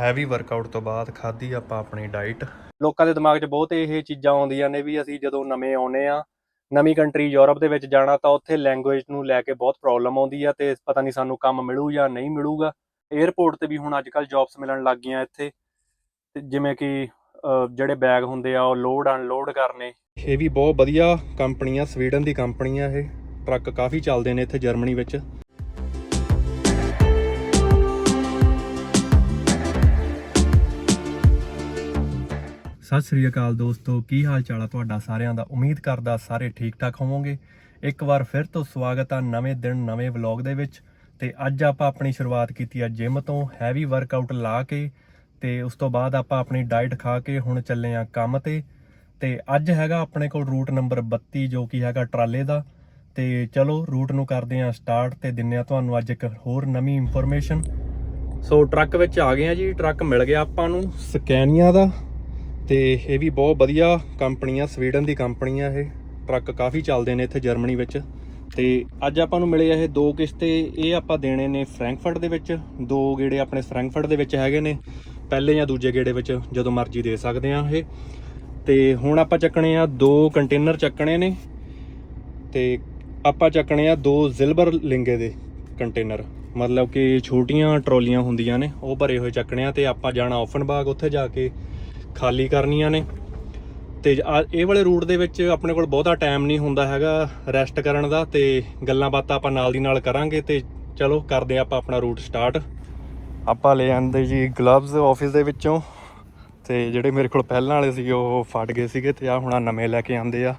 Heavy workout ਤੋਂ ਬਾਅਦ ਖਾਧੀ ਆਪਾਂ ਆਪਣੀ ਡਾਈਟ ਲੋਕਾਂ ਦੇ ਦਿਮਾਗ 'ਚ ਬਹੁਤ ਇਹ ਚੀਜ਼ਾਂ ਆਉਂਦੀਆਂ ਨੇ ਵੀ ਅਸੀਂ ਜਦੋਂ ਨਵੇਂ ਆਉਨੇ ਆ ਨਵੀਂ ਕੰਟਰੀ ਯੂਰਪ ਦੇ ਵਿੱਚ ਜਾਣਾ ਤਾਂ ਉੱਥੇ ਲੈਂਗੁਏਜ ਨੂੰ ਲੈ ਕੇ ਬਹੁਤ ਪ੍ਰੋਬਲਮ ਆਉਂਦੀ ਆ ਤੇ ਪਤਾ ਨਹੀਂ ਸਾਨੂੰ ਕੰਮ ਮਿਲੂ ਜਾਂ ਨਹੀਂ ਮਿਲੂਗਾ। 에ਅਰਪੋਰਟ ਤੇ ਵੀ ਹੁਣ ਅੱਜ ਕੱਲ ਜੌਬਸ ਮਿਲਣ ਲੱਗ ਗਈਆਂ ਇੱਥੇ। ਜਿਵੇਂ ਕਿ ਜਿਹੜੇ ਬੈਗ ਹੁੰਦੇ ਆ ਉਹ ਲੋਡ ਅਨਲੋਡ ਕਰਨੇ। ਇਹ ਵੀ ਬਹੁਤ ਵਧੀਆ ਕੰਪਨੀ ਆ ਸਵੀਡਨ ਦੀ ਕੰਪਨੀ ਆ ਇਹ। ਟਰੱਕ ਕਾਫੀ ਚੱਲਦੇ ਨੇ ਇੱਥੇ ਜਰਮਨੀ ਵਿੱਚ। ਸਤਿ ਸ੍ਰੀ ਅਕਾਲ ਦੋਸਤੋ, ਕੀ ਹਾਲ ਚਾਲ ਆ ਤੁਹਾਡਾ? ਸਾਰਿਆਂ ਦਾ ਉਮੀਦ ਕਰਦਾ ਸਾਰੇ ਠੀਕ ਠਾਕ ਹੋਵੋਗੇ। ਇੱਕ ਵਾਰ ਫਿਰ ਤੋਂ ਸਵਾਗਤ ਆ ਨਵੇਂ ਦਿਨ, ਨਵੇਂ ਵਲੌਗ ਦੇ ਵਿੱਚ। ਤੇ ਅੱਜ ਆਪਾਂ ਆਪਣੀ ਸ਼ੁਰੂਆਤ ਕੀਤੀ ਆ ਜਿਮ ਤੋਂ, ਹੈਵੀ ਵਰਕਆਊਟ ਲਾ ਕੇ ਤੇ ਉਸ ਤੋਂ ਬਾਅਦ ਆਪਾਂ ਆਪਣੀ ਡਾਈਟ ਖਾ ਕੇ ਹੁਣ ਚੱਲੇ ਆ ਕੰਮ ਤੇ। ਤੇ ਅੱਜ ਹੈਗਾ ਆਪਣੇ ਕੋਲ ਰੂਟ ਨੰਬਰ 32 ਜੋ ਕਿ ਹੈਗਾ ਟਰਾਲੇ ਦਾ। ਤੇ ਚਲੋ, ਰੂਟ ਨੂੰ ਕਰਦੇ ਆ ਸਟਾਰਟ ਤੇ ਦਿੰਨੇ ਆ ਤੁਹਾਨੂੰ ਅੱਜ ਇੱਕ ਹੋਰ ਨਵੀਂ ਇਨਫੋਰਮੇਸ਼ਨ। ਸੋ ਟਰੱਕ ਵਿੱਚ ਆ ਗਏ ਆ ਜੀ, ਟਰੱਕ ਮਿਲ ਗਿਆ ਆਪਾਂ ਨੂੰ, ਸਕੈਨੀਆ ਦਾ। ਤੇ ਇਹ ਵੀ ਬਹੁਤ ਵਧੀਆ ਕੰਪਨੀ ਆ ਸਵੀਡਨ ਦੀ ਕੰਪਨੀ ਆ ਇਹ। ਟਰੱਕ ਕਾਫੀ ਚੱਲਦੇ ਨੇ ਇੱਥੇ ਜਰਮਨੀ ਵਿੱਚ। ਤੇ ਅੱਜ ਆਪਾਂ ਨੂੰ ਮਿਲੇ ਆ ਇਹ ਦੋ ਕਿਸ਼ਤੇ। ਇਹ ਆਪਾਂ ਦੇਣੇ ਨੇ ਫਰੈਂਕਫਰਟ ਦੇ ਵਿੱਚ। ਦੋ ਗੇੜੇ ਆਪਣੇ ਫਰੈਂਕਫਰਟ ਦੇ ਵਿੱਚ ਹੈਗੇ ਨੇ। ਪਹਿਲੇ ਜਾਂ ਦੂਜੇ ਗੇੜੇ ਵਿੱਚ ਜਦੋਂ ਮਰਜ਼ੀ ਦੇ ਸਕਦੇ ਆ ਇਹ। ਤੇ ਹੁਣ ਆਪਾਂ ਚੱਕਣੇ ਆ ਦੋ ਕੰਟੇਨਰ ਚੱਕਣੇ ਨੇ। ਤੇ ਆਪਾਂ ਚੱਕਣੇ ਆ ਦੋ ਜ਼ਿਲਬਰ ਲਿੰਗੇ ਦੇ ਕੰਟੇਨਰ। ਮਤਲਬ ਕਿ ਛੋਟੀਆਂ ਟਰੋਲੀਆਂ ਹੁੰਦੀਆਂ ਨੇ, ਉਹ ਭਰੇ ਹੋਏ ਚੱਕਣੇ ਆ ਤੇ ਆਪਾਂ ਜਾਣਾ ਔਫਨਬਾਗ ਉੱਥੇ ਜਾ ਕੇ। ਖਾਲੀ ਕਰਨੀਆਂ ਨੇ। ਤੇ ਇਹ ਵਾਲੇ ਰੂਟ ਦੇ ਵਿੱਚ ਆਪਣੇ ਕੋਲ ਬਹੁਤਾ ਟਾਈਮ ਨਹੀਂ ਹੁੰਦਾ ਹੈਗਾ ਰੈਸਟ ਕਰਨ ਦਾ ਤੇ ਗੱਲਾਂ ਬਾਤਾਂ ਆਪਾਂ ਨਾਲ ਦੀ ਨਾਲ ਕਰਾਂਗੇ ਤੇ ਚਲੋ ਕਰਦੇ ਆਪਾਂ ਆਪਣਾ ਰੂਟ ਸਟਾਰਟ ਆਪਾਂ ਲੈ ਆਂਦੇ ਜੀ ਗਲਵਜ਼ ਆਫਿਸ ਦੇ ਵਿੱਚੋਂ ਤੇ ਜਿਹੜੇ ਮੇਰੇ ਕੋਲ ਪਹਿਲਾਂ ਵਾਲੇ ਸੀ ਉਹ ਫਟ ਗਏ ਸੀਗੇ ਤੇ ਆ ਹੁਣ ਨਵੇਂ ਲੈ ਕੇ ਆਂਦੇ ਆ।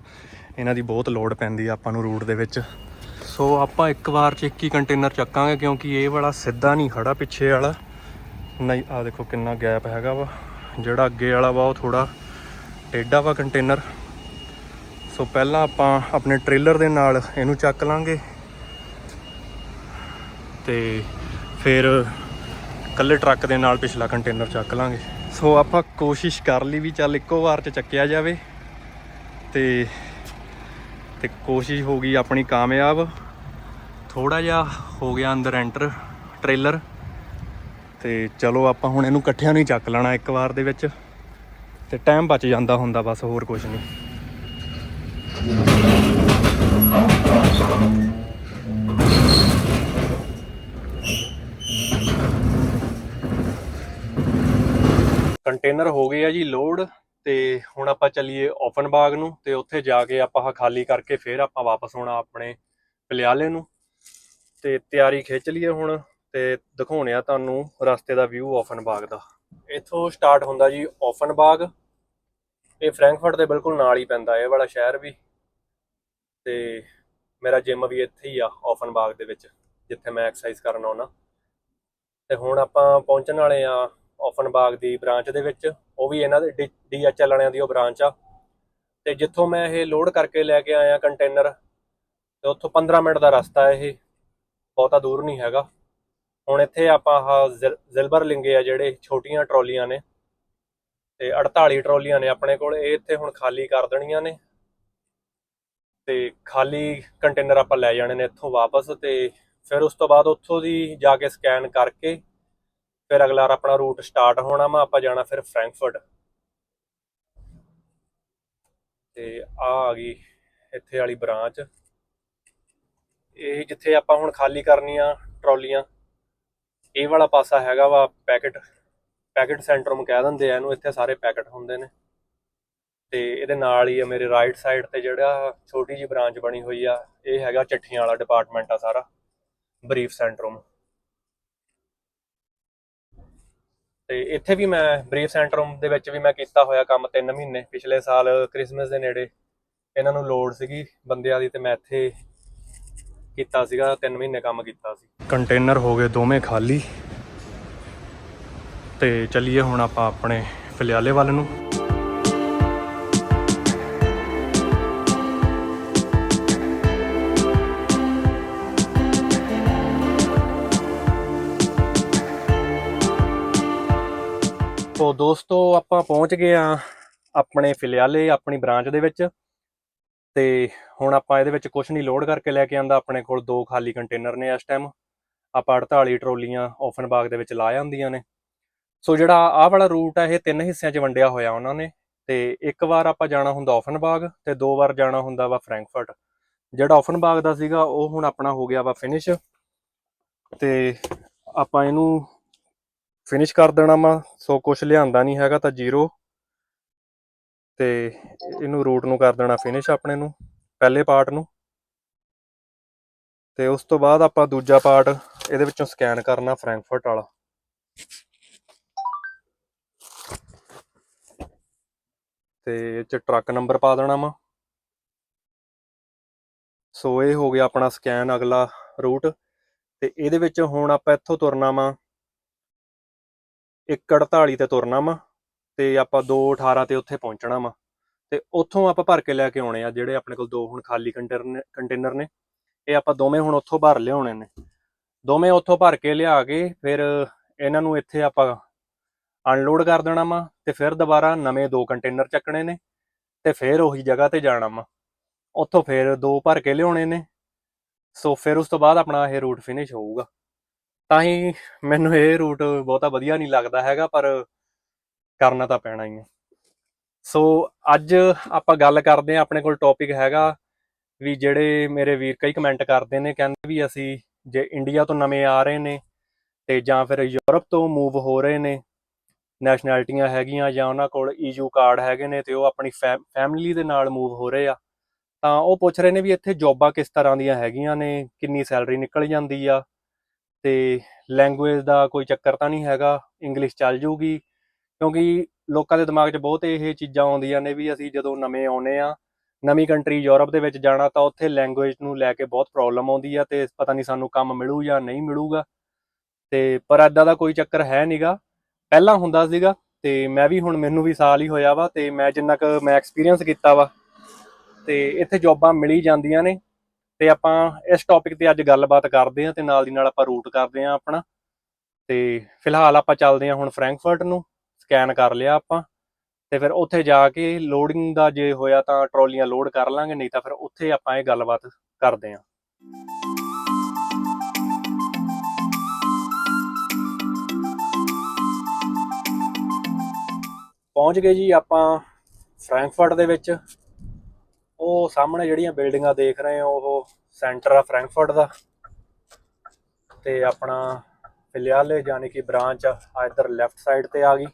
ਇਹਨਾਂ ਦੀ ਬਹੁਤ ਲੋਡ ਪੈਂਦੀ ਆ ਆਪਾਂ ਨੂੰ ਰੂਟ ਦੇ ਵਿੱਚ। ਸੋ ਆਪਾਂ ਇੱਕ ਵਾਰ ਚ ਇੱਕ ਹੀ ਕੰਟੇਨਰ ਚੱਕਾਂਗੇ ਕਿਉਂਕਿ ਇਹ ਵਾਲਾ ਸਿੱਧਾ ਨਹੀਂ ਖੜਾ ਪਿੱਛੇ ਵਾਲਾ। ਨਹੀਂ ਆ ਦੇਖੋ ਕਿੰਨਾ ਗੈਪ ਹੈਗਾ ਵਾ। ਜਿਹੜਾ ਅੱਗੇ ਵਾਲਾ ਵਾ ਉਹ ਥੋੜਾ ਟੇਢਾ ਵਾ ਕੰਟੇਨਰ ਸੋ ਪਹਿਲਾਂ ਆਪਾਂ ਆਪਣੇ ਟ੍ਰੇਲਰ ਦੇ ਨਾਲ ਇਹਨੂੰ ਚੱਕ ਲਾਂਗੇ। ਤੇ ਫਿਰ ਕੱਲੇ ਟਰੱਕ ਦੇ ਨਾਲ ਪਿਛਲਾ ਕੰਟੇਨਰ ਚੱਕ ਲਾਂਗੇ। ਸੋ ਆਪਾਂ ਕੋਸ਼ਿਸ਼ ਕਰ ਲਈ ਵੀ ਚੱਲ ਇੱਕੋ ਵਾਰ ਚ ਚੱਕਿਆ ਜਾਵੇ। ਤੇ ਤੇ ਕੋਸ਼ਿਸ਼ ਹੋ ਗਈ ਆਪਣੀ ਕਾਮਯਾਬ। ਥੋੜਾ ਜਿਹਾ ਹੋ ਗਿਆ ਅੰਦਰ ਐਂਟਰ ਟ੍ਰੇਲਰ ਤੇ ਚਲੋ ਆਪਾਂ ਹੁਣ ਇਹਨੂੰ ਇਕੱਠਿਆਂ ਨਹੀਂ ਚੱਕ ਲੈਣਾ ਇੱਕ ਵਾਰ ਦੇ ਵਿੱਚ। ਤੇ ਟਾਈਮ ਬਚ ਜਾਂਦਾ ਹੁੰਦਾ, ਬਸ ਹੋਰ ਕੁਝ ਨਹੀਂ। ਕੰਟੇਨਰ ਹੋ ਗਏ ਆ ਜੀ ਲੋਡ ਤੇ ਹੁਣ ਆਪਾਂ ਚੱਲੀਏ ਓਪਨ ਬਾਗ ਨੂੰ ਤੇ ਉੱਥੇ ਜਾ ਕੇ ਆਪਾਂ ਆਹ ਖਾਲੀ ਕਰਕੇ ਫਿਰ ਆਪਾਂ ਵਾਪਸ ਆਉਣਾ ਆਪਣੇ ਪਲਿਆਲੇ ਨੂੰ। ਤੇ ਤਿਆਰੀ ਖਿੱਚ ਲਈਏ ਹੁਣ। ਤੇ ਦਿਖਾਉਣੇ ਆ ਤੁਹਾਨੂੰ ਰਸਤੇ ਦਾ ਵਿਊ ਔਫਨ ਬਾਗ ਦਾ। ਇੱਥੋਂ ਸਟਾਰਟ ਹੁੰਦਾ ਜੀ ਔਫਨ ਬਾਗ। ਇਹ ਫਰੈਂਕਫਰਟ ਦੇ ਬਿਲਕੁਲ ਨਾਲ ਹੀ ਪੈਂਦਾ ਇਹ ਵਾਲਾ ਸ਼ਹਿਰ ਵੀ। ਤੇ ਮੇਰਾ ਜਿਮ ਵੀ ਇੱਥੇ ਹੀ ਆ ਔਫਨ ਬਾਗ ਦੇ ਵਿੱਚ, ਜਿੱਥੇ ਮੈਂ ਐਕਸਰਸਾਈਜ਼ ਕਰਨ ਆਉਣਾ ਤੇ ਹੁਣ ਆਪਾਂ ਪਹੁੰਚਣ ਵਾਲੇ ਆ ਓਫਨਬਾਗ ਦੀ ਬ੍ਰਾਂਚ ਦੇ ਵਿੱਚ। ਉਹ ਵੀ ਇਹਨਾਂ ਦੇ ਡੀਐਚਐਲ ਵਾਲਿਆਂ ਦੀ ਉਹ ਬ੍ਰਾਂਚ ਆ। ਤੇ ਜਿੱਥੋਂ ਮੈਂ ਇਹ ਲੋਡ ਕਰਕੇ ਲੈ ਕੇ ਆਇਆ ਕੰਟੇਨਰ ਤੇ ਉੱਥੋਂ 15 ਮਿੰਟ ਦਾ ਰਸਤਾ ਇਹ। ਬਹੁਤਾ ਦੂਰ ਨਹੀਂ ਹੈਗਾ। ਹੁਣ ਇੱਥੇ ਆਪਾਂ ਆਹ ਜ਼ਿਲ- ਜ਼ਿਲਬਰ ਲਿੰਗੇ ਆ ਜਿਹੜੇ ਛੋਟੀਆਂ ਟਰਾਲੀਆਂ ਨੇ ਤੇ 48 ਟਰਾਲੀਆਂ ਨੇ ਆਪਣੇ ਕੋਲ, ਇਹ ਇੱਥੇ ਹੁਣ ਖਾਲੀ ਕਰ ਦੇਣੀਆਂ ਨੇ। ਤੇ ਖਾਲੀ ਕੰਟੇਨਰ ਆਪਾਂ ਲੈ ਜਾਣੇ ਨੇ ਇੱਥੋਂ ਵਾਪਸ ਤੇ ਫਿਰ ਉਸ ਤੋਂ ਬਾਅਦ ਉੱਥੋਂ ਦੀ ਜਾ ਕੇ ਸਕੈਨ ਕਰਕੇ ਫਿਰ ਅਗਲਾ ਆਪਣਾ ਰੂਟ ਸਟਾਰਟ ਹੋਣਾ ਵਾ, ਆਪਾਂ ਜਾਣਾ ਫਿਰ ਫਰੈਂਕਫਰਟ। ਤੇ ਆ ਆ ਗਈ ਇੱਥੇ ਵਾਲੀ ਬ੍ਰਾਂਚ। ਇਹ ਜਿੱਥੇ ਆਪਾਂ ਹੁਣ ਖਾਲੀ ਕਰਨੀਆਂ ਟਰਾਲੀਆਂ ਇਹ ਵਾਲਾ ਪਾਸਾ ਹੈਗਾ ਵਾ ਪੈਕਟ ਪੈਕਟ ਸੈਂਟਰਮ ਕਹਿ ਦਿੰਦੇ ਆ ਇਹਨੂੰ, ਇੱਥੇ ਸਾਰੇ ਪੈਕਟ ਹੁੰਦੇ ਨੇ। ਤੇ ਇਹਦੇ ਨਾਲ ਹੀ ਆ ਮੇਰੇ ਰਾਈਟ ਸਾਈਡ ਤੇ ਜਿਹੜਾ ਛੋਟੀ ਜੀ ਬ੍ਰਾਂਚ ਬਣੀ ਹੋਈ ਆ, ਇਹ ਹੈਗਾ ਚਿੱਠੀਆਂ ਵਾਲਾ ਡਿਪਾਰਟਮੈਂਟ ਆ ਸਾਰਾ, ਬਰੀਫ ਸੈਂਟਰਮ ਤੇ ਇੱਥੇ ਵੀ ਮੈਂ ਬਰੀਫ ਸੈਂਟਰਮ ਦੇ ਵਿੱਚ ਵੀ ਮੈਂ ਕੀਤਾ ਹੋਇਆ ਕੰਮ 3 ਮਹੀਨੇ, ਪਿਛਲੇ ਸਾਲ ਕ੍ਰਿਸਮਸ ਦੇ ਨੇੜੇ। ਇਹਨਾਂ ਨੂੰ ਲੋੜ ਸੀਗੀ ਬੰਦਿਆਂ ਦੀ ਤੇ ਮੈਂ ਇੱਥੇ ਕੀਤਾ ਸੀਗਾ 3 ਮਹੀਨੇ ਕੰਮ ਕੀਤਾ ਸੀ। ਕੰਟੇਨਰ ਹੋ ਗਏ ਦੋਵੇਂ ਖਾਲੀ। ਤੇ ਚੱਲੀਏ ਹੁਣ ਆਪਾਂ ਆਪਣੇ ਫਲਿਆਲੇ ਵੱਲ ਨੂੰ। ਤੋ ਦੋਸਤੋ ਆਪਾਂ ਪਹੁੰਚ ਗਏ ਆ ਆਪਣੇ ਫਿਲਿਆਲੇ ਆਪਣੀ ਬ੍ਰਾਂਚ ਦੇ ਵਿੱਚ। ਤੇ ਹੁਣ ਆਪਾਂ ਇਹਦੇ ਵਿੱਚ ਕੁਝ ਨਹੀਂ ਲੋਡ ਕਰਕੇ ਲੈ ਕੇ ਆਂਦਾ, ਆਪਣੇ ਕੋਲ ਦੋ ਖਾਲੀ ਕੰਟੇਨਰ ਨੇ ਇਸ ਟਾਈਮ ਆਪਾਂ 48 ਟਰੋਲੀਆਂ ਔਫਨ ਬਾਗ ਦੇ ਵਿੱਚ ਲਾ ਜਾਂਦੀਆਂ ਨੇ। ਸੋ ਜਿਹੜਾ ਆਹ ਵਾਲਾ ਰੂਟ ਹੈ ਇਹ ਤਿੰਨ ਹਿੱਸਿਆਂ 'ਚ ਵੰਡਿਆ ਹੋਇਆ ਉਹਨਾਂ ਨੇ। ਤੇ ਇੱਕ ਵਾਰ ਆਪਾਂ ਜਾਣਾ ਹੁੰਦਾ ਔਫਨ ਬਾਗ ਤੇ ਦੋ ਵਾਰ ਜਾਣਾ ਹੁੰਦਾ ਵਾ ਫਰੈਂਕਫਰਟ ਜਿਹੜਾ ਔਫਨ ਬਾਗ ਦਾ ਸੀਗਾ, ਉਹ ਹੁਣ ਆਪਣਾ ਹੋ ਗਿਆ ਵਾ ਫਿਨਿਸ਼ ਤੇ ਆਪਾਂ ਇਹਨੂੰ ਫਿਨਿਸ਼ ਕਰ ਦੇਣਾ ਵਾ ਸੋ ਕੁਝ ਲਿਆਂਦਾ ਨਹੀਂ ਹੈਗਾ ਤਾਂ ਜ਼ੀਰੋ ਤੇ ਇਹਨੂੰ ਰੂਟ ਨੂੰ ਕਰ ਦੇਣਾ ਫਿਨਿਸ਼ ਆਪਣੇ ਨੂੰ, ਪਹਿਲੇ ਪਾਰਟ ਨੂੰ। ਤੇ ਉਸ ਤੋਂ ਬਾਅਦ ਆਪਾਂ ਦੂਜਾ ਪਾਰਟ ਇਹਦੇ ਵਿੱਚੋਂ ਸਕੈਨ ਕਰਨਾ ਫਰੈਂਕਫਰਟ ਵਾਲਾ। ਤੇ ਇਹ ਚ ਟਰੱਕ ਨੰਬਰ ਪਾ ਦੇਣਾ ਵਾ। ਸੋ ਇਹ ਹੋ ਗਿਆ ਆਪਣਾ ਸਕੈਨ ਅਗਲਾ ਰੂਟ ਤੇ ਇਹਦੇ ਵਿੱਚ ਹੁਣ ਆਪਾਂ ਇੱਥੋਂ ਤੁਰਨਾ ਵਾ। 148 ਤੇ ਤੁਰਨਾ ਵਾ। ਤੇ ਆਪਾਂ 218 ਤੇ ਉੱਥੇ ਪਹੁੰਚਣਾ ਵਾ। ਤੇ ਉੱਥੋਂ ਆਪਾਂ ਭਰ ਕੇ ਲੈ ਕੇ ਆਉਣੇ ਆ ਜਿਹੜੇ ਆਪਣੇ ਕੋਲ ਦੋ ਹੁਣ ਖਾਲੀ ਕੰਟੇਨਰ ਕੰਟੇਨਰ ਨੇ। ਇਹ ਆਪਾਂ ਦੋਵੇਂ ਹੁਣ ਉੱਥੋਂ ਭਰ ਲਿਆਉਣੇ ਨੇ। ਦੋਵੇਂ ਉੱਥੋਂ ਭਰ ਕੇ ਲਿਆ ਕੇ ਫਿਰ ਇਹਨਾਂ ਨੂੰ ਇੱਥੇ ਆਪਾਂ ਅਨਲੋਡ ਕਰ ਦੇਣਾ ਵਾ ਤੇ ਫਿਰ ਦੁਬਾਰਾ ਨਵੇਂ ਦੋ ਕੰਟੇਨਰ ਚੱਕਣੇ ਨੇ ਤੇ ਫਿਰ ਉਹੀ ਜਗ੍ਹਾ ਤੇ ਜਾਣਾ ਵਾ। ਉੱਥੋਂ ਫਿਰ ਦੋ ਭਰ ਕੇ ਲਿਆਉਣੇ ਨੇ। ਸੋ ਫਿਰ ਉਸ ਤੋਂ ਬਾਅਦ ਆਪਣਾ ਇਹ ਰੂਟ ਫਿਨਿਸ਼ ਹੋਊਗਾ। ਤਾਂ ਹੀ ਮੈਨੂੰ ਇਹ ਰੂਟ ਬਹੁਤਾ ਵਧੀਆ ਨਹੀਂ ਲੱਗਦਾ ਹੈਗਾ, ਪਰ ਕਰਨਾ ਤਾਂ ਪੈਣਾ ਹੀ ਹੈ। ਸੋ ਅੱਜ ਆਪਾਂ ਗੱਲ ਕਰਦੇ ਹਾਂ, ਆਪਣੇ ਕੋਲ ਟੌਪਿਕ ਹੈਗਾ ਵੀ ਜਿਹੜੇ ਮੇਰੇ ਵੀਰ ਕਈ ਕਮੈਂਟ ਕਰਦੇ ਨੇ, ਕਹਿੰਦੇ ਵੀ ਅਸੀਂ ਜੇ ਇੰਡੀਆ ਤੋਂ ਨਵੇਂ ਆ ਰਹੇ ਨੇ ਤੇ ਜਾਂ ਫਿਰ ਯੂਰਪ ਤੋਂ ਮੂਵ ਹੋ ਰਹੇ ਨੇ ਨੈਸ਼ਨੈਲਿਟੀਆਂ ਹੈਗੀਆਂ ਜਾਂ ਉਹਨਾਂ ਕੋਲ ਈਯੂ ਕਾਰਡ ਹੈਗੇ ਨੇ ਤੇ ਉਹ ਆਪਣੀ ਫੈਮਿਲੀ ਦੇ ਨਾਲ ਮੂਵ ਹੋ ਰਹੇ ਆ, ਤਾਂ ਉਹ ਪੁੱਛ ਰਹੇ ਨੇ ਵੀ ਇੱਥੇ ਜੌਬਾਂ ਕਿਸ ਤਰ੍ਹਾਂ ਦੀਆਂ ਹੈਗੀਆਂ ਨੇ, ਕਿੰਨੀ ਸੈਲਰੀ ਨਿਕਲ ਜਾਂਦੀ ਆ ਤੇ ਲੈਂਗੁਏਜ ਦਾ ਕੋਈ ਚੱਕਰ ਤਾਂ ਨਹੀਂ ਹੈਗਾ ਇੰਗਲਿਸ਼ ਚੱਲ ਜੂਗੀ ਕਿਉਂਕਿ ਲੋਕਾਂ ਦੇ ਦਿਮਾਗ 'ਚ ਬਹੁਤ ਇਹ ਚੀਜ਼ਾਂ ਆਉਂਦੀਆਂ ਨੇ ਵੀ ਅਸੀਂ ਜਦੋਂ ਨਵੇਂ ਆਉਨੇ ਆ ਨਵੀਂ ਕੰਟਰੀ ਯੂਰਪ ਦੇ ਵਿੱਚ ਜਾਣਾ ਤਾਂ ਉੱਥੇ ਲੈਂਗੁਏਜ ਨੂੰ ਲੈ ਕੇ ਬਹੁਤ ਪ੍ਰੋਬਲਮ ਆਉਂਦੀ ਆ ਤੇ ਪਤਾ ਨਹੀਂ ਸਾਨੂੰ ਕੰਮ ਮਿਲੂ ਜਾਂ ਨਹੀਂ ਮਿਲੂਗਾ। ਤੇ ਪਰ ਐਦਾਂ ਦਾ ਕੋਈ ਚੱਕਰ ਹੈ ਨਹੀਂਗਾ ਪਹਿਲਾਂ ਹੁੰਦਾ ਸੀਗਾ ਤੇ ਮੈਂ ਵੀ ਹੁਣ ਮੈਨੂੰ ਵੀ ਸਾਲ ਹੀ ਹੋਇਆ ਵਾ ਤੇ ਮੈਂ ਜਿੰਨਾ ਕੁ ਮੈਂ ਐਕਸਪੀਰੀਅੰਸ ਕੀਤਾ ਵਾ ਤੇ ਇੱਥੇ ਜੌਬਾਂ ਮਿਲੀ ਜਾਂਦੀਆਂ ਨੇ ਤੇ ਆਪਾਂ ਇਸ ਟੌਪਿਕ ਤੇ ਅੱਜ ਗੱਲਬਾਤ ਕਰਦੇ ਹਾਂ ਤੇ ਨਾਲ ਦੀ ਨਾਲ ਆਪਾਂ ਰੂਟ ਕਰਦੇ ਹਾਂ ਆਪਣਾ। ਤੇ ਫਿਲਹਾਲ ਆਪਾਂ ਚੱਲਦੇ ਹਾਂ ਹੁਣ ਫਰੈਂਕਫਰਟ ਨੂੰ। ਸਕੈਨ ਕਰ ਲਿਆ ਆਪਾਂ ਤੇ ਫਿਰ ਉੱਥੇ ਜਾ ਕੇ ਲੋਡਿੰਗ ਦਾ ਜੇ ਹੋਇਆ ਤਾਂ ਟਰਾਲੀਆਂ ਲੋਡ ਕਰ ਲਾਂਗੇ, ਨਹੀਂ ਤਾਂ ਫਿਰ ਉੱਥੇ ਆਪਾਂ ਇਹ ਗੱਲਬਾਤ ਕਰਦੇ ਹਾਂ। ਪਹੁੰਚ ਗਏ ਜੀ ਆਪਾਂ ਫਰੈਂਕਫਰਟ ਦੇ ਵਿੱਚ। ਉਹ ਸਾਹਮਣੇ ਜਿਹੜੀਆਂ ਬਿਲਡਿੰਗਾਂ ਦੇਖ ਰਹੇ ਹੋ, ਉਹ ਸੈਂਟਰ ਆ ਫਰੈਂਕਫਰਟ ਦਾ। ਤੇ ਆਪਣਾ ਫਿਲਿਆਲੇ ਯਾਨੀ ਕਿ ਬ੍ਰਾਂਚ ਆ ਇੱਧਰ ਲੈਫਟ ਸਾਈਡ ਤੇ ਆ ਗਈ।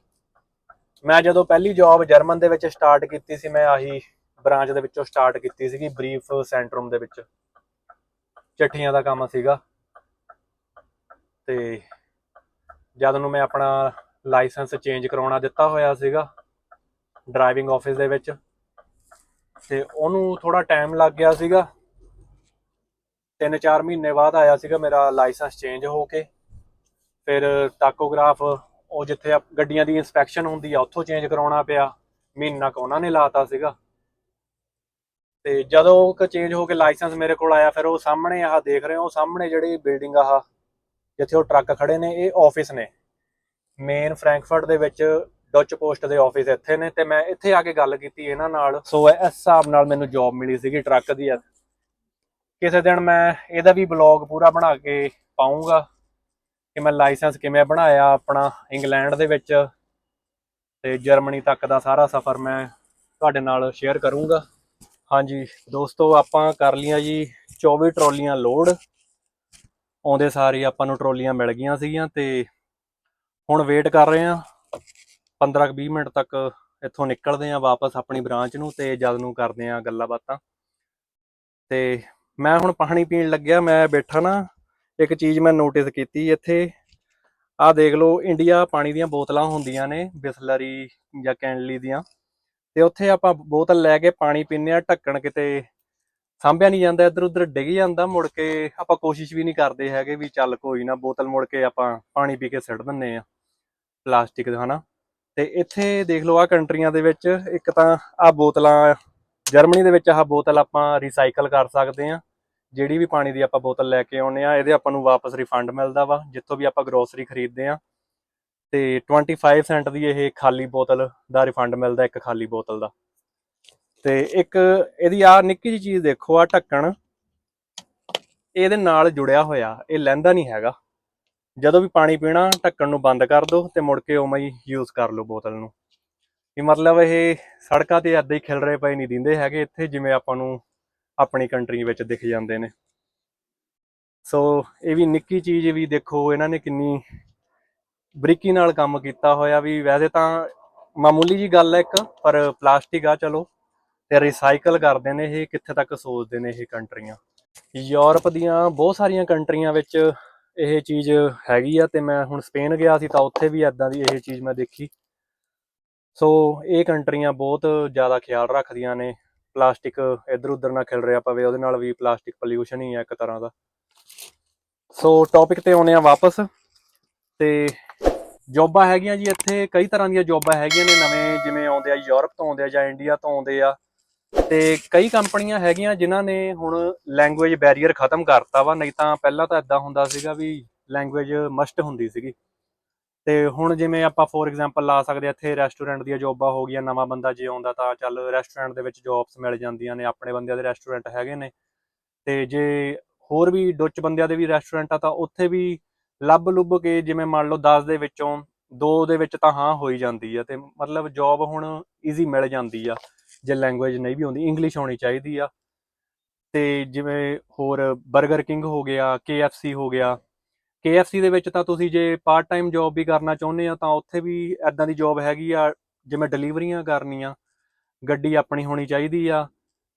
ਮੈਂ ਜਦੋਂ ਪਹਿਲੀ ਜੌਬ ਜਰਮਨ ਦੇ ਵਿੱਚ ਸਟਾਰਟ ਕੀਤੀ ਸੀ, ਮੈਂ ਆਹੀ ਬ੍ਰਾਂਚ ਦੇ ਵਿੱਚੋਂ ਸਟਾਰਟ ਕੀਤੀ ਸੀਗੀ, ਬਰੀਫ ਸੈਂਟਰਮ ਦੇ ਵਿੱਚ। ਚਿੱਠੀਆਂ ਦਾ ਕੰਮ ਸੀਗਾ। ਤੇ ਜਦ ਨੂੰ ਮੈਂ ਆਪਣਾ ਲਾਇਸੈਂਸ ਚੇਂਜ ਕਰਾਉਣਾ ਦਿੱਤਾ ਹੋਇਆ ਸੀਗਾ ਡਰਾਈਵਿੰਗ ਆਫਿਸ ਦੇ ਵਿੱਚ, ਤੇ ਉਹਨੂੰ ਥੋੜਾ ਟਾਈਮ ਲੱਗ ਗਿਆ ਸੀਗਾ। 3-4 ਮਹੀਨੇ ਬਾਅਦ ਆਇਆ ਸੀਗਾ ਮੇਰਾ ਲਾਇਸੈਂਸ ਚੇਂਜ ਹੋ ਕੇ। ਫਿਰ ਟਾਕੋਗ੍ਰਾਫ ਉਹ ਜਿੱਥੇ ਆ- ਗੱਡੀਆਂ ਦੀ ਇਨਸਪੈਕਸ਼ਨ ਹੁੰਦੀ ਆ, ਉੱਥੋਂ ਚੇਂਜ ਕਰਾਉਣਾ ਪਿਆ। ਮਹੀਨਾ ਕੁ ਉਹਨਾਂ ਨੇ ਲਾਤਾ ਸੀਗਾ। ਤੇ ਜਦੋਂ ਕ ਚੇਂਜ ਹੋ ਕੇ ਲਾਇਸੈਂਸ ਮੇਰੇ ਕੋਲ ਆਇਆ, ਫਿਰ ਉਹ ਸਾਹਮਣੇ ਆਹ ਦੇਖ ਰਹੇ ਹੋ, ਉਹ ਸਾਹਮਣੇ ਜਿਹੜੀ ਬਿਲਡਿੰਗ ਆਹ, ਜਿੱਥੇ ਉਹ ਟਰੱਕ ਖੜੇ ਨੇ, ਇਹ ਆਫਿਸ ਨੇ। ਮੇਨ ਫਰੈਂਕਫਰਟ ਦੇ ਵਿੱਚ ਡੱਚ ਪੋਸਟ ਦੇ ਆਫਿਸ ਇੱਥੇ ਨੇ ਤੇ ਮੈਂ ਇੱਥੇ ਆ ਕੇ ਗੱਲ ਕੀਤੀ ਇਹਨਾਂ ਨਾਲ। ਸੋ ਇਸ ਹਿਸਾਬ ਨਾਲ ਮੈਨੂੰ ਜੌਬ ਮਿਲੀ ਸੀਗੀ ਟਰੱਕ ਦੀ। ਕਿਸੇ ਦਿਨ ਮੈਂ ਇਹਦਾ ਵੀ ਬਲੌਗ ਪੂਰਾ ਬਣਾ ਕੇ ਪਾਉਂਗਾ ਕਿ ਮੈਂ ਲਾਇਸੈਂਸ ਕਿਵੇਂ ਬਣਾਇਆ ਆਪਣਾ ਇੰਗਲੈਂਡ ਦੇ ਵਿੱਚ ਤੇ ਜਰਮਨੀ ਤੱਕ ਦਾ ਸਾਰਾ ਸਫ਼ਰ ਮੈਂ ਤੁਹਾਡੇ ਨਾਲ ਸ਼ੇਅਰ ਕਰੂੰਗਾ। ਹਾਂਜੀ, ਦੋਸਤੋ, ਆਪਾਂ ਕਰ ਲੀਆਂ ਜੀ 24 ਟਰਾਲੀਆਂ ਲੋਡ ਆਉਂਦੇ ਸਾਰੀ ਆਪਾਂ ਨੂੰ ਟਰਾਲੀਆਂ ਮਿਲ ਗਈਆਂ ਸੀਗੀਆਂ ਤੇ ਹੁਣ ਵੇਟ ਕਰ ਰਹੇ ਆ 15-20 ਮਿੰਟ ਤੱਕ ਇੱਥੋਂ ਨਿਕਲਦੇ ਆ ਵਾਪਸ ਆਪਣੀ ਬ੍ਰਾਂਚ ਨੂੰ ਤੇ ਜਦ ਨੂੰ ਕਰਦੇ ਆ ਗੱਲਾਂ ਬਾਤਾਂ। ਤੇ ਮੈਂ ਹੁਣ ਪਾਣੀ ਪੀਣ ਲੱਗਿਆ, ਮੈਂ ਬੈਠਾ ਨਾ ਇੱਕ ਚੀਜ਼ ਮੈਂ ਨੋਟਿਸ ਕੀਤੀ, ਇੱਥੇ ਆਹ ਦੇਖ ਲਓ ਇੰਡੀਆ ਪਾਣੀ ਦੀਆਂ ਬੋਤਲਾਂ ਹੁੰਦੀਆਂ ਨੇ, ਬਿਸਲਰੀ ਜਾਂ ਕੈਂਡਲੀ ਦੀਆਂ, ਤੇ ਉੱਥੇ ਆਪਾਂ ਬੋਤਲ ਲੈ ਕੇ ਪਾਣੀ ਪੀਂਦੇ ਆ ਢੱਕਣ ਕਿਤੇ ਸਾਂਭਿਆ ਨਹੀਂ ਜਾਂਦਾ ਇੱਧਰ ਉੱਧਰ ਡਿੱਗ ਜਾਂਦਾ, ਮੁੜ ਕੇ ਆਪਾਂ ਕੋਸ਼ਿਸ਼ ਵੀ ਨਹੀਂ ਕਰਦੇ ਹੈਗੇ ਵੀ ਚੱਲ ਕੋਈ ਨਾ, ਬੋਤਲ ਮੁੜ ਕੇ ਆਪਾਂ ਪਾਣੀ ਪੀ ਕੇ ਸਿੱਟ ਦਿੰਨੇ ਆ ਪਲਾਸਟਿਕ ਦਾ, ਹਨਾ। ਤੇ ਇੱਥੇ ਦੇਖ ਲਓ ਆ ਕੰਟਰੀਆਂ ਦੇ ਵਿੱਚ ਇੱਕ ਤਾਂ ਆ ਬੋਤਲਾਂ, ਜਰਮਨੀ ਦੇ ਵਿੱਚ ਆਹ ਬੋਤਲ ਆਪਾਂ ਰੀਸਾਈਕਲ ਕਰ ਸਕਦੇ ਆ ਜਿਹੜੀ ਵੀ ਪਾਣੀ ਦੀ ਆਪਾਂ ਬੋਤਲ ਲੈ ਕੇ ਆਉਨੇ ਆ ਇਹਦੇ ਆਪਾਂ ਨੂੰ ਵਾਪਸ ਰਿਫੰਡ ਮਿਲਦਾ ਵਾ, ਜਿੱਥੋਂ ਵੀ ਆਪਾਂ ਗਰੋਸਰੀ ਖਰੀਦਦੇ ਆ ਤੇ 25 ਸੈਂਟ ਦੀ ਇਹ ਖਾਲੀ ਬੋਤਲ ਦਾ ਰਿਫੰਡ ਮਿਲਦਾ, ਇੱਕ ਖਾਲੀ ਬੋਤਲ ਦਾ। ਤੇ ਇੱਕ ਇਹਦੀ ਆ ਨਿੱਕੀ ਜਿਹੀ ਚੀਜ਼ ਦੇਖੋ ਆ ਢੱਕਣ। ਇਹਦੇ ਨਾਲ ਜੁੜਿਆ ਹੋਇਆ, ਇਹ ਲੈਂਦਾ ਨਹੀਂ ਹੈਗਾ। ਜਦੋਂ ਵੀ ਪਾਣੀ ਪੀਣਾ, ਢੱਕਣ ਨੂੰ ਬੰਦ ਕਰ ਦਿਓ ਤੇ ਮੁੜ ਕੇ ਉਵੇਂ ਹੀ ਯੂਜ਼ ਕਰ ਲਓ ਬੋਤਲ ਨੂੰ। ਵੀ ਮਤਲਬ ਇਹ ਸੜਕਾਂ ਤੇ ਏਦਾਂ ਹੀ ਖਿਲ ਰਹੇ ਪਏ ਨਹੀਂ ਦਿੰਦੇ ਹੈਗੇ ਇੱਥੇ, ਜਿਵੇਂ ਆਪਾਂ ਨੂੰ ਆਪਣੀ ਕੰਟਰੀ ਵਿੱਚ ਦਿਖ ਜਾਂਦੇ ਨੇ। ਸੋ ਇਹ ਵੀ ਨਿੱਕੀ ਚੀਜ਼ ਵੀ ਦੇਖੋ, ਇਹਨਾਂ ਨੇ ਕਿੰਨੀ ਬਰੀਕੀ ਨਾਲ ਕੰਮ ਕੀਤਾ ਹੋਇਆ ਵੀ ਵੈਸੇ ਤਾਂ ਮਾਮੂਲੀ ਜੀ ਗੱਲ ਹੈ ਇੱਕ, ਪਰ ਪਲਾਸਟਿਕ ਆ ਚਲੋ, ਤੇ ਰੀਸਾਈਕਲ ਕਰਦੇ ਨੇ ਇਹ, ਕਿੱਥੇ ਤੱਕ ਸੋਚਦੇ ਨੇ ਇਹ ਕੰਟਰੀਆਂ। ਯੂਰਪ ਦੀਆਂ ਬਹੁਤ ਸਾਰੀਆਂ ਕੰਟਰੀਆਂ ਵਿੱਚ ਇਹ ਚੀਜ਼ ਹੈਗੀ ਆ, ਤੇ ਮੈਂ ਹੁਣ ਸਪੇਨ ਗਿਆ ਸੀ ਤਾਂ ਉੱਥੇ ਵੀ ਐਦਾਂ ਦੀ ਇਹ ਚੀਜ਼ ਮੈਂ ਦੇਖੀ। ਸੋ ਇਹ ਕੰਟਰੀਆਂ ਬਹੁਤ ਜ਼ਿਆਦਾ ਖਿਆਲ ਰੱਖਦੀਆਂ ਨੇ ਪਲਾਸਟਿਕ ਇੱਧਰ ਉੱਧਰ ਨਾ ਖਿਲ ਰਿਹਾ ਪਵੇ, ਉਹਦੇ ਨਾਲ ਵੀ ਪਲਾਸਟਿਕ ਪੋਲਿਊਸ਼ਨ ਹੀ ਹੈ ਇੱਕ ਤਰ੍ਹਾਂ ਦਾ। ਸੋ ਟੌਪਿਕ ਤੇ ਆਉਨੇ ਆ ਵਾਪਸ। ਤੇ ਜੋਬਾਂ ਹੈਗੀਆਂ ਜੀ ਇੱਥੇ, ਕਈ ਤਰ੍ਹਾਂ ਦੀਆਂ ਜੋਬਾਂ ਹੈਗੀਆਂ ਨੇ ਨਵੇਂ, ਜਿਵੇਂ ਆਉਂਦੇ ਆ ਯੂਰਪ ਤੋਂ ਆਉਂਦੇ ਆ ਜਾਂ ਇੰਡੀਆ ਤੋਂ ਆਉਂਦੇ ਆ। ਤੇ ਕਈ ਕੰਪਨੀਆਂ ਹੈਗੀਆਂ ਜਿਨ੍ਹਾਂ ਨੇ ਹੁਣ ਲੈਂਗੁਏਜ ਬੈਰੀਅਰ ਖਤਮ ਕਰਤਾ ਵਾ, ਨਹੀਂ ਤਾਂ ਪਹਿਲਾਂ ਤਾਂ ਇਦਾਂ ਹੁੰਦਾ ਸੀਗਾ ਵੀ ਲੈਂਗੁਏਜ ਮਸਟ ਹੁੰਦੀ ਸੀਗੀ। ਤੇ ਹੁਣ ਜਿਵੇਂ ਆਪਾਂ ਫੋਰ ਐਗਜ਼ਾਮਪਲ ਲਾ ਸਕਦੇ ਆ, ਇੱਥੇ ਰੈਸਟੋਰੈਂਟ ਦੀਆਂ ਜੋਬਾਂ ਹੋ ਗਈਆਂ, ਨਵਾਂ ਬੰਦਾ ਜੇ ਆਉਂਦਾ ਤਾਂ ਚੱਲ ਰੈਸਟੋਰੈਂਟ ਦੇ ਵਿੱਚ ਜੌਬਸ ਮਿਲ ਜਾਂਦੀਆਂ ਨੇ, ਆਪਣੇ ਬੰਦਿਆਂ ਦੇ ਰੈਸਟੋਰੈਂਟ ਹੈਗੇ ਨੇ। ਤੇ ਜੇ ਹੋਰ ਵੀ ਡੁੱਚ ਬੰਦਿਆਂ ਦੇ ਵੀ ਰੈਸਟੋਰੈਂਟ ਆ ਤਾਂ ਉੱਥੇ ਵੀ ਲੱਭ ਲੁੱਭ ਕੇ ਜਿਵੇਂ ਮੰਨ ਲਓ 10 ਦੇ ਵਿੱਚੋਂ ਦੋ ਦੇ ਵਿੱਚ ਤਾਂ ਹਾਂ ਹੋਈ ਜਾਂਦੀ ਆ ਤੇ ਮਤਲਬ ਜੌਬ ਹੁਣ ਈਜ਼ੀ ਮਿਲ ਜਾਂਦੀ ਆ, ਜੇ ਲੈਂਗੁਏਜ ਨਹੀਂ ਵੀ ਆਉਂਦੀ ਇੰਗਲਿਸ਼ ਆਉਣੀ ਚਾਹੀਦੀ ਆ। ਤੇ ਜਿਵੇਂ ਹੋਰ 버ਗਰ ਕਿੰਗ ਹੋ ਗਿਆ KFC ਹੋ ਗਿਆ KFC ਦੇ ਵਿੱਚ ਤਾਂ ਤੁਸੀਂ ਜੇ ਪਾਰਟ ਟਾਈਮ ਜੌਬ ਵੀ ਕਰਨਾ ਚਾਹੁੰਦੇ ਆ, ਤਾਂ ਉੱਥੇ ਵੀ ਐਦਾਂ ਦੀ ਜੌਬ ਹੈਗੀ ਆ ਜਿਵੇਂ ਡਿਲੀਵਰੀਆਂ ਕਰਨੀਆਂ, ਗੱਡੀ ਆਪਣੀ ਹੋਣੀ ਚਾਹੀਦੀ ਆ,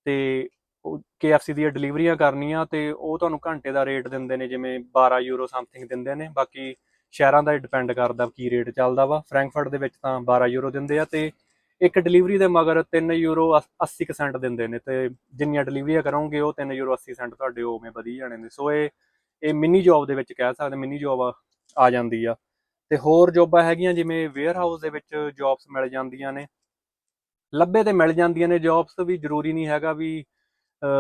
ਤੇ ਉਹ KFC ਦੀਆਂ ਡਿਲੀਵਰੀਆਂ ਕਰਨੀਆਂ, ਤੇ ਉਹ ਤੁਹਾਨੂੰ ਘੰਟੇ ਦਾ ਰੇਟ ਦਿੰਦੇ ਨੇ, ਜਿਵੇਂ 12 ਯੂਰੋ ਸਮਥਿੰਗ ਦਿੰਦੇ ਨੇ, ਬਾਕੀ ਸ਼ਹਿਰਾਂ ਦਾ ਡਿਪੈਂਡ ਕਰਦਾ ਕੀ ਰੇਟ ਚੱਲਦਾ ਵਾ। ਫਰੈਂਕਫਰਟ ਦੇ ਵਿੱਚ ਤਾਂ 12 ਯੂਰੋ ਦਿੰਦੇ ਆ, ਤੇ ਇੱਕ ਡਿਲੀਵਰੀ ਦੇ ਮਗਰ 3 ਯੂਰੋ 80 ਕੁ ਸੈਂਟ ਦਿੰਦੇ ਨੇ, ਤੇ ਜਿੰਨੀਆਂ ਡਿਲੀਵਰੀਆਂ ਕਰੋਗੇ, ਉਹ 3 ਯੂਰੋ 80 ਸੈਂਟ ਤੁਹਾਡੇ ਉਵੇਂ ਵਧੀ ਜਾਣੇ ਨੇ। ਸੋ ਇਹ ਇਹ ਮਿੰਨੀ ਜੌਬ ਦੇ ਵਿੱਚ ਕਹਿ ਸਕਦੇ ਮਿੰਨੀ ਜੌਬ ਆ ਜਾਂਦੀ ਆ। ਤੇ ਹੋਰ ਜੌਬਾਂ ਹੈਗੀਆਂ, ਜਿਵੇਂ ਵੇਅਰ ਹਾਊਸ ਦੇ ਵਿੱਚ ਜੌਬਸ ਮਿਲ ਜਾਂਦੀਆਂ ਨੇ। ਲੱਭੇ ਤੇ ਮਿਲ ਜਾਂਦੀਆਂ ਨੇ ਜੌਬਸ ਵੀ ਜ਼ਰੂਰੀ ਨਹੀਂ ਹੈਗਾ ਵੀ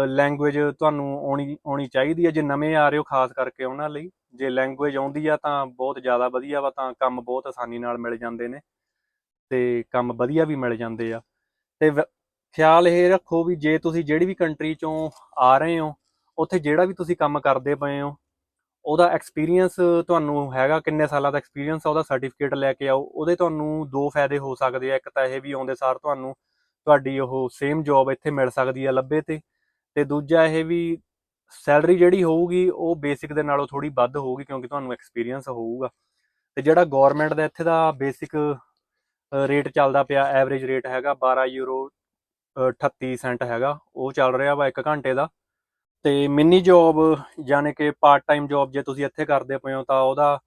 ਲੈਂਗੁਏਜ ਤੁਹਾਨੂੰ ਆਉਣੀ ਆਉਣੀ ਚਾਹੀਦੀ ਹੈ ਜੇ ਨਵੇਂ ਆ ਰਹੇ ਹੋ, ਖਾਸ ਕਰਕੇ ਉਹਨਾਂ ਲਈ। ਜੇ ਲੈਂਗੁਏਜ ਆਉਂਦੀ ਆ, ਤਾਂ ਬਹੁਤ ਜ਼ਿਆਦਾ ਵਧੀਆ ਵਾ, ਤਾਂ ਕੰਮ ਬਹੁਤ ਆਸਾਨੀ ਨਾਲ ਮਿਲ ਜਾਂਦੇ ਨੇ। ਤੇ ਕੰਮ ਵਧੀਆ ਵੀ ਮਿਲ ਜਾਂਦੇ ਆ। ਤੇ ਖਿਆਲ ਇਹ ਰੱਖੋ ਵੀ ਜੇ ਤੁਸੀਂ ਜਿਹੜੀ ਵੀ ਕੰਟਰੀ ਚੋਂ ਆ ਰਹੇ ਹੋ, ਉੱਥੇ ਜਿਹੜਾ ਵੀ ਤੁਸੀਂ ਕੰਮ ਕਰਦੇ ਪਏ ਹੋ ਉਹਦਾ ਐਕਸਪੀਰੀਅੰਸ ਤੁਹਾਨੂੰ ਹੈਗਾ ਕਿੰਨੇ ਸਾਲਾਂ ਦਾ ਐਕਸਪੀਰੀਅੰਸ ਆ ਉਹਦਾ ਸਰਟੀਫਿਕੇਟ ਲੈ ਕੇ ਆਓ ਉਹਦੇ ਤੁਹਾਨੂੰ ਦੋ ਫਾਇਦੇ ਹੋ ਸਕਦੇ ਆ ਇੱਕ ਤਾਂ ਇਹ ਵੀ ਆਉਂਦੇ ਸਾਰ ਤੁਹਾਨੂੰ ਤੁਹਾਡੀ ਉਹ ਸੇਮ ਜੌਬ ਇੱਥੇ ਮਿਲ ਸਕਦੀ ਆ ਲੱਭੇ ਤੇ ਤੇ ਦੂਜਾ ਇਹ ਵੀ ਸੈਲਰੀ ਜਿਹੜੀ ਹੋਊਗੀ ਉਹ ਬੇਸਿਕ ਦੇ ਨਾਲੋਂ ਥੋੜੀ ਵੱਧ ਹੋਊਗੀ ਕਿਉਂਕਿ ਤੁਹਾਨੂੰ ਐਕਸਪੀਰੀਅੰਸ ਹੋਊਗਾ। ਤੇ ਜਿਹੜਾ ਗਵਰਨਮੈਂਟ ਦਾ ਇੱਥੇ ਦਾ ਬੇਸਿਕ ਰੇਟ ਚੱਲਦਾ ਪਿਆ ਐਵਰੇਜ ਰੇਟ ਹੈਗਾ 12 ਯੂਰੋ ਅ, 38 ਸੈਂਟ ਹੈਗਾ ਉਹ ਚੱਲ ਰਿਹਾ ਵਾ 1 ਘੰਟੇ ਦਾ। ਤੇ ਮਿੰਨੀ ਜੌਬ ਯਾਨੀ ਕਿ ਪਾਰਟ ਟਾਈਮ ਜੌਬ ਜੇ ਤੁਸੀਂ ਇੱਥੇ ਕਰਦੇ ਪਏ ਹੋ ਤਾਂ ਉਹਦਾ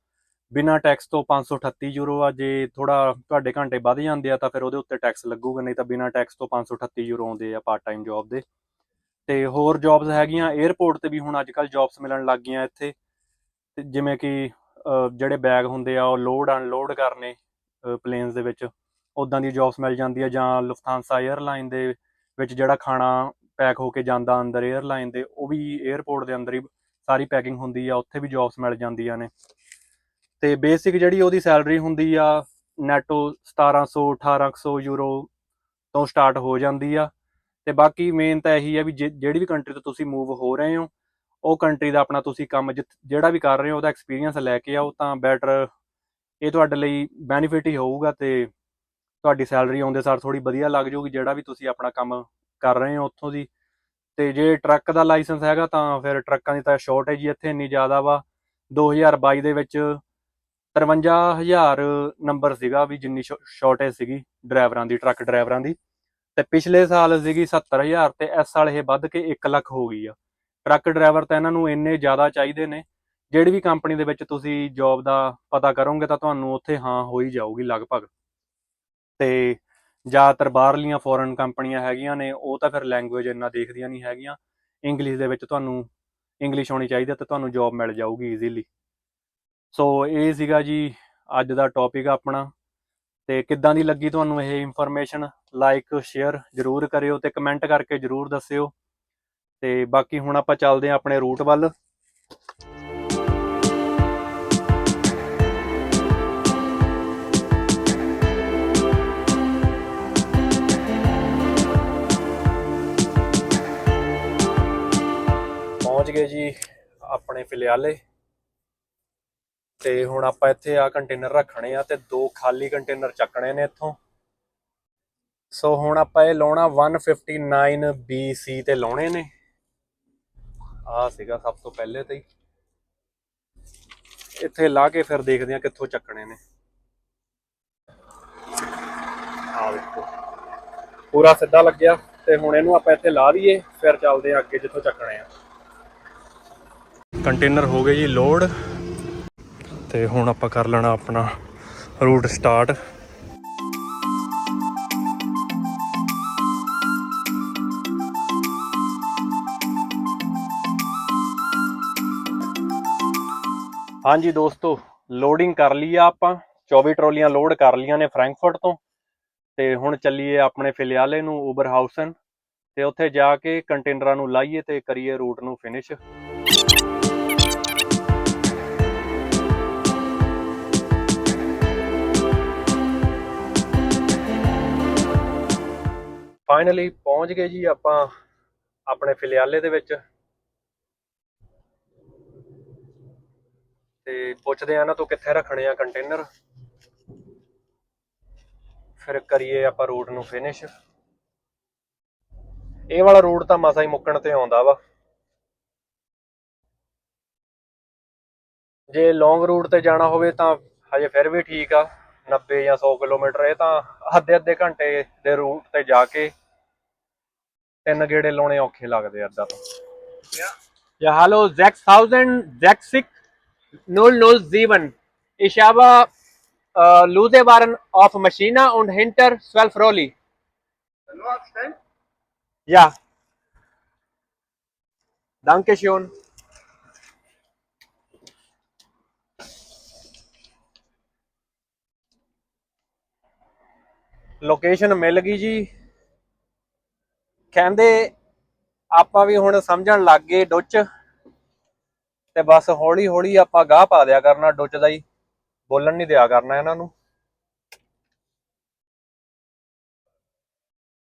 ਬਿਨਾ ਟੈਕਸ ਤੋਂ 538 ਯੂਰੋ ਆ, ਜੇ ਥੋੜਾ ਤੁਹਾਡੇ ਘੰਟੇ ਵੱਧ ਜਾਂਦੇ ਆ ਤਾਂ ਫਿਰ ਉਹਦੇ ਉੱਤੇ ਟੈਕਸ ਲੱਗੂਗਾ, ਨਹੀਂ ਤਾਂ ਬਿਨਾ ਟੈਕਸ ਤੋਂ 538 ਯੂਰੋ ਆਉਂਦੇ ਆ ਪਾਰਟ ਟਾਈਮ ਜੌਬ ਦੇ। ਤੇ ਹੋਰ ਜੌਬਸ ਹੈਗੀਆਂ 에ਅਰਪੋਰਟ ਤੇ ਵੀ ਹੁਣ ਅੱਜ ਕੱਲ ਜੌਬਸ ਮਿਲਣ ਲੱਗ ਗਈਆਂ ਇੱਥੇ। ਤੇ ਜਿਵੇਂ ਕਿ ਜਿਹੜੇ ਬੈਗ ਹੁੰਦੇ ਆ ਉਹ ਲੋਡ ਅਨਲੋਡ ਕਰਨੇ ਪਲੇਨਸ ਦੇ ਵਿੱਚ। ਉਦਾਂ ਦੀ ਜੌਬਸ ਮਿਲ ਜਾਂਦੀ ਆ ਜਾਂ ਲੁਫਥਾਂਸਾ 에ਅਰਲਾਈਨ ਦੇ ਵਿੱਚ ਜਿਹੜਾ ਖਾਣਾ ਪੈਕ ਹੋ ਕੇ ਜਾਂਦਾ ਅੰਦਰ 에ਅਰਲਾਈਨ ਦੇ, ਉਹ ਵੀ 에ਅਰਪੋਰਟ ਦੇ ਅੰਦਰ ਹੀ ਸਾਰੀ ਪੈਕਿੰਗ ਹੁੰਦੀ ਆ, ਉੱਥੇ ਵੀ ਜੌਬਸ ਮਿਲ ਜਾਂਦੀਆਂ ਨੇ। ਤੇ ਬੇਸਿਕ ਜਿਹੜੀ ਉਹਦੀ ਸੈਲਰੀ ਹੁੰਦੀ ਆ ਨੈਟੋ 1700 1800 ਯੂਰੋ ਤੋਂ ਸਟਾਰਟ ਹੋ ਜਾਂਦੀ ਆ। ਤੇ ਬਾਕੀ ਮੇਨ ਤਾਂ ਇਹੀ ਆ ਵੀ ਜੇ- ਜਿਹੜੀ ਵੀ ਕੰਟਰੀ ਤੋਂ ਤੁਸੀਂ ਮੂਵ ਹੋ ਰਹੇ ਹੋ, ਉਹ ਕੰਟਰੀ ਦਾ ਆਪਣਾ ਤੁਸੀਂ ਕੰਮ ਜਿੱਥ- ਜਿਹੜਾ ਵੀ ਕਰ ਰਹੇ ਹੋ, ਉਹਦਾ ਐਕਸਪੀਰੀਅੰਸ ਲੈ ਕੇ ਆਓ ਤਾਂ ਬੈਟਰ ਇਹ ਤੁਹਾਡੇ ਲਈ ਬੈਨੀਫਿਟ ਹੀ ਹੋਊਗਾ ਤੇ ਤੁਹਾਡੀ ਸੈਲਰੀ ਆਉਂਦੇ ਸਾਰ ਥੋੜੀ ਵਧੀਆ ਲੱਗ ਜਾਊਗੀ, ਜਿਹੜਾ ਵੀ ਤੁਸੀਂ ਆਪਣਾ ਕੰਮ ਕਰ ਰਹੇ ਹੋ ਉੱਥੋਂ ਦੀ। ਤੇ ਜੇ ਟਰੱਕ ਦਾ ਲਾਇਸੈਂਸ ਹੈਗਾ ਤਾਂ ਫਿਰ ਟਰੱਕਾਂ ਦੀ ਤਾਂ ਸ਼ਾਰਟੇਜ ਹੀ ਇੱਥੇ ਇੰਨੀ ਜ਼ਿਆਦਾ ਵਾ। 2022 ਦੇ ਵਿੱਚ 53000 ਨੰਬਰ ਸੀਗਾ ਵੀ ਜਿੰਨੀ ਸ਼ਾਰਟੇਜ ਸੀਗੀ ਡਰਾਈਵਰਾਂ ਦੀ, ਟਰੱਕ ਡਰਾਈਵਰਾਂ ਦੀ। ਤੇ ਪਿਛਲੇ ਸਾਲ ਸੀਗੀ 70000 ਤੇ ਇਸ ਸਾਲ ਇਹ ਵੱਧ ਕੇ 1 ਲੱਖ ਹੋ ਗਈ ਆ। ਟਰੱਕ ਡਰਾਈਵਰ ਤਾਂ ਇਹਨਾਂ ਨੂੰ ਇੰਨੇ ਜ਼ਿਆਦਾ ਚਾਹੀਦੇ ਨੇ। ਜਿਹੜੀ ਵੀ ਕੰਪਨੀ ਦੇ ਵਿੱਚ ਤੁਸੀਂ ਜੌਬ ਦਾ ਪਤਾ ਕਰੋਗੇ ਤਾਂ ਤੁਹਾਨੂੰ ਉੱਥੇ ਹਾਂ ਹੋ ਹੀ ਜਾਊਗੀ ਲਗਭਗ। ਤੇ ਜ਼ਿਆਦਾਤਰ ਬਾਹਰਲੀਆਂ ਫੋਰਨ ਕੰਪਨੀਆਂ ਹੈਗੀਆਂ ਨੇ, ਉਹ ਤਾਂ ਫਿਰ ਲੈਂਗੁਏਜ ਇੰਨਾ ਦੇਖਦੀਆਂ ਨਹੀਂ ਹੈਗੀਆਂ। ਇੰਗਲਿਸ਼ ਦੇ ਵਿੱਚ ਤੁਹਾਨੂੰ ਇੰਗਲਿਸ਼ ਆਉਣੀ ਚਾਹੀਦੀ ਹੈ ਤੇ ਤੁਹਾਨੂੰ ਜੌਬ ਮਿਲ ਜਾਊਗੀ ਈਜ਼ੀਲੀ ਸੋ ਇਹ ਸੀਗਾ ਜੀ ਅੱਜ ਦਾ ਟੌਪਿਕ ਆਪਣਾ। ਤੇ ਕਿੱਦਾਂ ਦੀ ਲੱਗੀ ਤੁਹਾਨੂੰ ਇਹ ਇਨਫੋਰਮੇਸ਼ਨ ਲਾਈਕ ਸ਼ੇਅਰ ਜਰੂਰ ਕਰਿਓ ਤੇ ਕਮੈਂਟ ਕਰਕੇ ਜਰੂਰ ਦੱਸਿਓ। ਤੇ ਬਾਕੀ ਹੁਣ ਆਪਾਂ ਚੱਲਦੇ ਹਾਂ ਆਪਣੇ ਰੂਟ ਵੱਲ। ਗਏ ਜੀ ਆਪਣੇ ਫਿਲਿਆਲੇ ਤੇ ਹੁਣ ਆਪਾਂ ਇੱਥੇ ਆ ਕੰਟੇਨਰ ਰੱਖਣੇ ਆ ਤੇ ਦੋ ਖਾਲੀ ਕੰਟੇਨਰ ਚੱਕਣੇ ਨੇ ਇੱਥੋਂ। ਸੋ ਹੁਣ ਆਪਾਂ ਇਹ ਲਾਉਣਾ 159 BC ਤੇ ਲਾਉਣੇ ਨੇ। ਆ ਸੀਗਾ ਸਭ ਤੋਂ ਪਹਿਲੇ ਤੇ ਇੱਥੇ ਲਾ ਕੇ ਫਿਰ ਦੇਖਦੇ ਆ ਕਿੱਥੋਂ ਚੱਕਣੇ ਨੇ। ਆ ਵੇਖੋ। ਪੂਰਾ ਸਿੱਧਾ ਲੱਗਿਆ ਤੇ ਹੁਣ ਇਹਨੂੰ ਆਪਾਂ ਇੱਥੇ ਲਾ ਦਈਏ, ਫਿਰ ਚੱਲਦੇ ਆ ਅੱਗੇ ਜਿੱਥੋਂ ਚੱਕਣੇ ਆ। ਕੰਟੇਨਰ ਹੋ ਗਏ ਜੀ ਲੋਡ। ਤੇ ਹੁਣ ਆਪਾਂ ਕਰ ਲੈਣਾ ਆਪਣਾ ਰੂਟ ਸਟਾਰਟ। ਹਾਂਜੀ ਦੋਸਤੋ ਲੋਡਿੰਗ ਕਰ ਲਈ ਆ ਆਪਾਂ। 24 ਟਰਾਲੀਆਂ ਲੋਡ ਕਰ ਲੀਆਂ ਨੇ ਫਰੈਂਕਫਰਟ ਤੋਂ। ਤੇ ਹੁਣ ਚੱਲੀਏ ਆਪਣੇ ਫਿਲਿਆਲੇ ਨੂੰ ਉਬਰ ਹਾਊਸਨ ਤੇ ਉੱਥੇ ਜਾ ਕੇ ਕੰਟੇਨਰਾਂ ਨੂੰ ਲਾਈਏ ਤੇ ਕਰੀਏ ਰੂਟ ਨੂੰ ਫਿਨਿਸ਼ ਫਾਈਨਲੀ ਪਹੁੰਚ ਗਏ ਜੀ ਆਪਾਂ ਆਪਣੇ ਫਿਲਿਆਲੇ ਦੇ ਵਿੱਚ। ਤੇ ਪੁੱਛਦੇ ਆ ਇਹਨਾਂ ਤੋਂ ਕਿੱਥੇ ਰੱਖਣੇ ਆ ਕੰਟੇਨਰ ਫਿਰ ਕਰੀਏ ਆਪਾਂ ਰੂਟ ਨੂੰ ਫਿਨਿਸ਼ ਇਹ ਵਾਲਾ ਰੂਟ ਤਾਂ ਮਸਾ ਹੀ ਮੁੱਕਣ ਤੇ ਆਉਂਦਾ ਵਾ। ਜੇ ਲੌਂਗ ਰੂਟ ਤੇ ਜਾਣਾ ਹੋਵੇ ਤਾਂ ਹਜੇ ਫਿਰ ਵੀ ਠੀਕ ਆ। 90 ਜਾਂ 100 ਕਿਲੋਮੀਟਰ ਇਹ ਤਾਂ ਅੱਧੇ ਅੱਧੇ ਘੰਟੇ ਦੇ ਰੂਟ ਤੇ ਜਾ ਕੇ ਤਿੰਨ ਗੇੜੇ ਲਾਉਣੇ ਔਖੇ ਲੱਗਦੇ ਆ ਅੱਧਾ ਤੋਂ Ja, hallo, 6000, 66, 007. Ich habe äh, lose waren auf Maschine und hinter 12 Rolli. Ja. Dankeschön. Location ਮਿਲ ਗਈ ਜੀ। ਕਹਿੰਦੇ ਆਪਾਂ ਵੀ ਹੁਣ ਸਮਝਣ ਲੱਗ ਗਏ ਡੁੱਚ। ਤੇ ਬਸ ਹੌਲੀ ਹੌਲੀ ਆਪਾਂ ਗਾਹ ਪਾ ਦਿਆ ਕਰਨਾ ਡੁੱਚ ਦਾ ਹੀ। ਬੋਲਣ ਨਹੀਂ ਦਿਆ ਕਰਨਾ ਇਹਨਾਂ ਨੂੰ।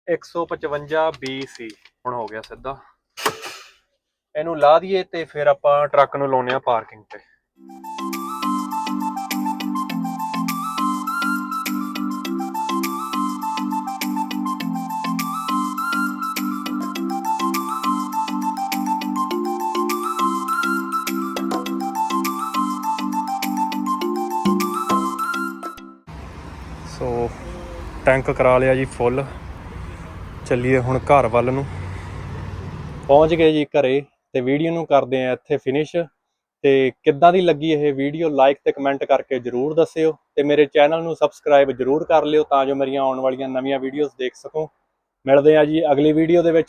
155 BC ਹੁਣ ਹੋ ਗਿਆ ਸਿੱਧਾ। ਇਹਨੂੰ ਲਾ ਦਈਏ ਤੇ ਫਿਰ ਆਪਾਂ ਟਰੱਕ ਨੂੰ ਲਾਉਨੇ ਆ ਪਾਰਕਿੰਗ ਤੇ। ਟੈਂਕ ਕਰਾ ਲਿਆ ਜੀ ਫੁੱਲ। ਚੱਲੀਏ ਹੁਣ ਘਰ ਵੱਲ ਨੂੰ। ਪਹੁੰਚ ਗਏ ਜੀ ਘਰੇ ਤੇ ਵੀਡੀਓ ਨੂੰ ਕਰਦੇ ਆ ਇੱਥੇ ਫਿਨਿਸ਼ ਤੇ ਕਿੱਦਾਂ ਦੀ ਲੱਗੀ ਇਹ ਵੀਡੀਓ ਲਾਈਕ ਤੇ ਕਮੈਂਟ ਕਰਕੇ ਜਰੂਰ ਦੱਸਿਓ। ਤੇ ਮੇਰੇ ਚੈਨਲ ਨੂੰ ਸਬਸਕ੍ਰਾਈਬ ਜਰੂਰ ਕਰ ਲਿਓ ਤਾਂ ਜੋ ਮੇਰੀਆਂ ਆਉਣ ਵਾਲੀਆਂ ਨਵੀਆਂ ਵੀਡੀਓਜ਼ ਦੇਖ ਸਕੋ। ਮਿਲਦੇ ਆ ਜੀ ਅਗਲੀ ਵੀਡੀਓ ਦੇ ਵਿੱਚ।